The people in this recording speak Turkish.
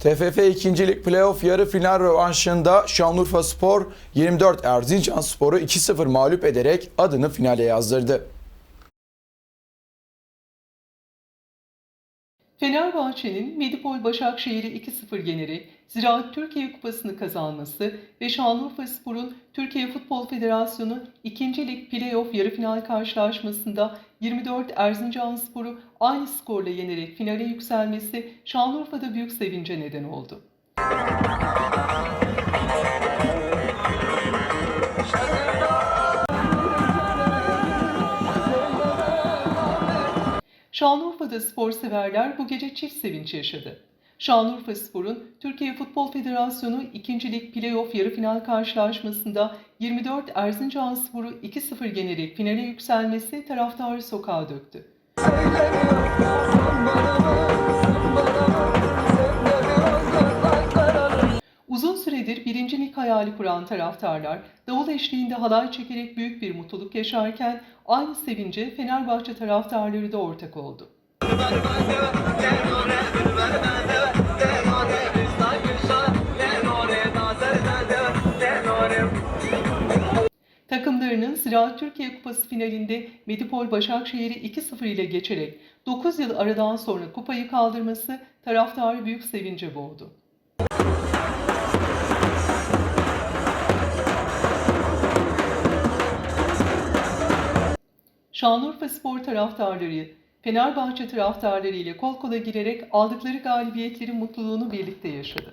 TFF 2. Lig Playoff yarı final rövanşında Şanlıurfa Spor 24 Erzincan Spor'u 2-0 mağlup ederek adını finale yazdırdı. Fenerbahçe'nin Medipol Başakşehir'i 2-0 yenerek Ziraat Türkiye Kupası'nı kazanması ve Şanlıurfa Spor'un Türkiye Futbol Federasyonu 2. Lig Playoff yarı final karşılaşmasında 24 Erzincan Spor'u aynı skorla yenerek finale yükselmesi Şanlıurfa'da büyük sevince neden oldu. Şanlıurfa'da spor severler bu gece çift sevinç yaşadı. Şanlıurfa Spor'un Türkiye Futbol Federasyonu 2. Lig Playoff yarı final karşılaşmasında 24 Erzincan Spor'u 2-0 yenerek finale yükselmesi taraftarı sokağa döktü. Uzun süredir lig hayali kuran taraftarlar davul eşliğinde halay çekerek büyük bir mutluluk yaşarken aynı sevince Fenerbahçe taraftarları da ortak oldu. Takımlarının Ziraat Türkiye Kupası finalinde Medipol Başakşehir'i 2-0 ile geçerek 9 yıl aradan sonra kupayı kaldırması taraftarı büyük sevince boğdu. Şanlıurfa Spor taraftarları, Fenerbahçe taraftarları ile kol kola girerek aldıkları galibiyetlerin mutluluğunu birlikte yaşadı.